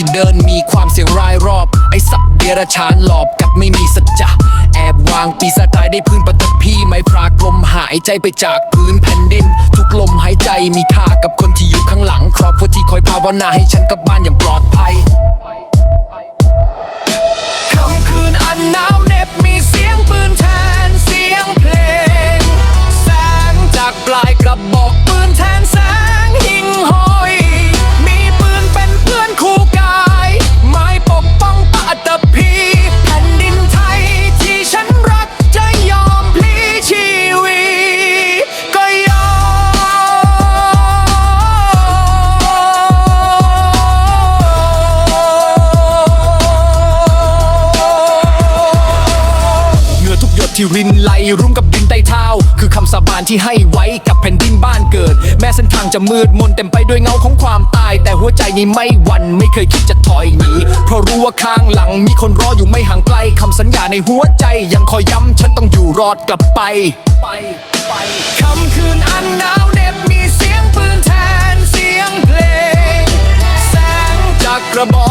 จะเดินมีความเสียงรายรอบ ไอ้สับเดรฉานหลอบกับไม่มีสัจจะแอบวางปีศาจตายได้พื้นปฐพีไม้พรากลมหายใจไปจากพื้นแผ่นดิน ทุกลมหายใจมีค่ากับคนที่อยู่ข้างหลัง ครอบครัวที่คอยภาวนาให้ฉันกลับบ้านอย่างปลอดภัยค่ำคืนอันหนาว ที่รินไหลรุ่มกับดินใต้เท้า คือคำสาบานที่ให้ไว้กับแผ่นดินบ้านเกิด แม้เส้นทางจะมืดมนเต็มไปด้วยเงาของความตาย แต่หัวใจนี้ไม่หวั่นไม่เคยคิดจะถอยหนีเพราะรู้ว่าข้างหลังมีคนรออยู่ไม่ห่างไกลคำสัญญาในหัวใจ ยังคอยย้ำฉันต้องอยู่รอดกลับไปไปไปคำคืนอันหนาวเหน็บมีเสียงปืนแทนเสียงเพลง แสงจากกระบอก